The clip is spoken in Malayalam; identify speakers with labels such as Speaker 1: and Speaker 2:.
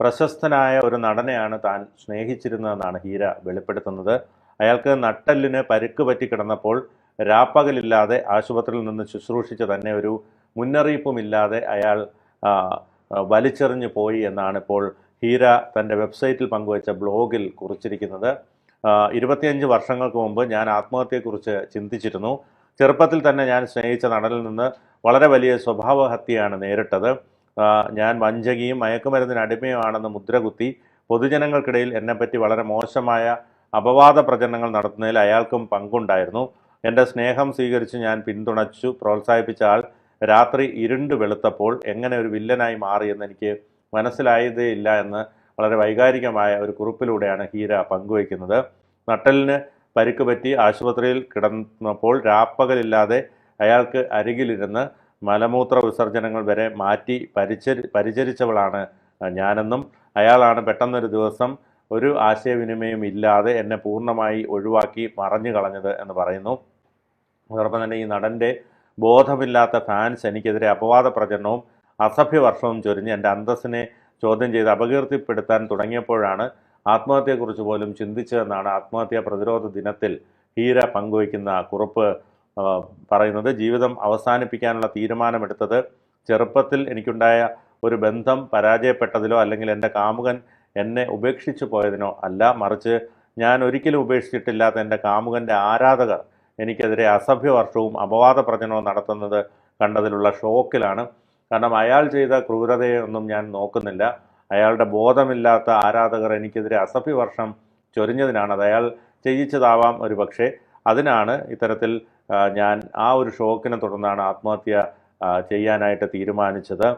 Speaker 1: പ്രശസ്തനായ ഒരു നടനെയാണ് താൻ സ്നേഹിച്ചിരുന്നതെന്നാണ് ഹീര വെളിപ്പെടുത്തുന്നത്. അയാൾക്ക് നട്ടെല്ലിന് പരുക്ക് പറ്റി കിടന്നപ്പോൾ രാപ്പകലില്ലാതെ ആശുപത്രിയിൽ നിന്ന് ശുശ്രൂഷിച്ച തന്നെ ഒരു മുന്നറിയിപ്പുമില്ലാതെ അയാൾ വലിച്ചെറിഞ്ഞു പോയി എന്നാണ് ഇപ്പോൾ ഹീര തന്റെ വെബ്സൈറ്റിൽ പങ്കുവച്ച ബ്ലോഗിൽ കുറിച്ചിരിക്കുന്നത്. ഇരുപത്തിയഞ്ച് വർഷങ്ങൾക്ക് മുമ്പ് ഞാൻ ആത്മഹത്യയെക്കുറിച്ച് ചിന്തിച്ചിരുന്നു. ചെറുപ്പത്തിൽ തന്നെ ഞാൻ സ്നേഹിച്ച നടനിൽ നിന്ന് വളരെ വലിയ സ്വഭാവഹത്യയാണ് നേരിട്ടത്. ഞാൻ വഞ്ചകിയും മയക്കുമരുന്നിന് അടിമയുമാണെന്ന് മുദ്രകുത്തി പൊതുജനങ്ങൾക്കിടയിൽ എന്നെപ്പറ്റി വളരെ മോശമായ അപവാദ പ്രചരണങ്ങൾ നടത്തുന്നതിൽ അയാൾക്കും പങ്കുണ്ടായിരുന്നു. എന്റെ സ്നേഹം സ്വീകരിച്ച് ഞാൻ പിന്തുണച്ചു. പ്രോത്സാഹിപ്പിച്ച ആൾ രാത്രി ഇരുണ്ട് വെളുത്തപ്പോൾ എങ്ങനെ ഒരു വില്ലനായി മാറിയെന്ന് എനിക്ക് മനസ്സിലായതേ ഇല്ല എന്ന് വളരെ വൈകാരികമായ ഒരു കുറിപ്പിലൂടെയാണ് ഹീര പങ്കുവയ്ക്കുന്നത്. നട്ടലിന് പരിക്ക് പറ്റി ആശുപത്രിയിൽ കിടന്നപ്പോൾ രാപ്പകലില്ലാതെ അയാൾക്ക് അരികിലിരുന്ന് മലമൂത്ര വിസർജനങ്ങൾ വരെ മാറ്റി പരിചരി പരിചരിച്ചവളാണ് ഞാനെന്നും അയാളാണ് പെട്ടെന്നൊരു ദിവസം ഒരു ആശയവിനിമയം ഇല്ലാതെ എന്നെ പൂർണമായി ഒഴിവാക്കി മറഞ്ഞു കളഞ്ഞത് എന്ന് പറയുന്നു. അതോടൊപ്പം തന്നെ ഈ നടന്റെ ബോധമില്ലാത്ത ഫാൻസ് എനിക്കെതിരെ അപവാദ പ്രചരണവും അസഭ്യവർഷവും ചൊരിഞ്ഞ് എന്റെ അന്തസ്സിനെ ചോദ്യം ചെയ്ത് അപകീർത്തിപ്പെടുത്താൻ തുടങ്ങിയപ്പോഴാണ് ആത്മഹത്യയെക്കുറിച്ച് പോലും ചിന്തിച്ചതെന്നാണ് ആത്മഹത്യാ പ്രതിരോധ ദിനത്തിൽ ഹീര പങ്കുവയ്ക്കുന്ന കുറിപ്പ് പറയുന്നത് ജീവിതം അവസാനിപ്പിക്കാനുള്ള തീരുമാനമെടുത്തത് ചെറുപ്പത്തിൽ എനിക്കുണ്ടായ ഒരു ബന്ധം പരാജയപ്പെട്ടതിലോ അല്ലെങ്കിൽ എന്റെ കാമുകൻ എന്നെ ഉപേക്ഷിച്ചു പോയതിനോ അല്ല മറിച്ച് ഞാൻ ഒരിക്കലും ഉപേക്ഷിച്ചിട്ടില്ലാത്ത എന്റെ കാമുകന്റെ ആരാധകർ എനിക്കെതിരെ അസഭ്യവർഷവും അപവാദ പ്രചനവും നടത്തുന്നത് കണ്ടതിലുള്ള ഷോക്കിലാണ്. കാരണം അയാൾ ചെയ്ത ക്രൂരതയൊന്നും ഞാൻ നോക്കുന്നില്ല. അയാളുടെ ബോധമില്ലാത്ത ആരാധകർ എനിക്കെതിരെ അസഭ്യവർഷം ചൊരിഞ്ഞതിനാണ് അത്. അയാൾ ചെയ്യിച്ചതാവാം ഒരു പക്ഷേ അതിനാണ് ഇത്തരത്തിൽ ഞാൻ ആ ഒരു ഷോക്കിനെ തുടർന്നാണ് ആത്മഹത്യ ചെയ്യാനായിട്ട് തീരുമാനിച്ചത്.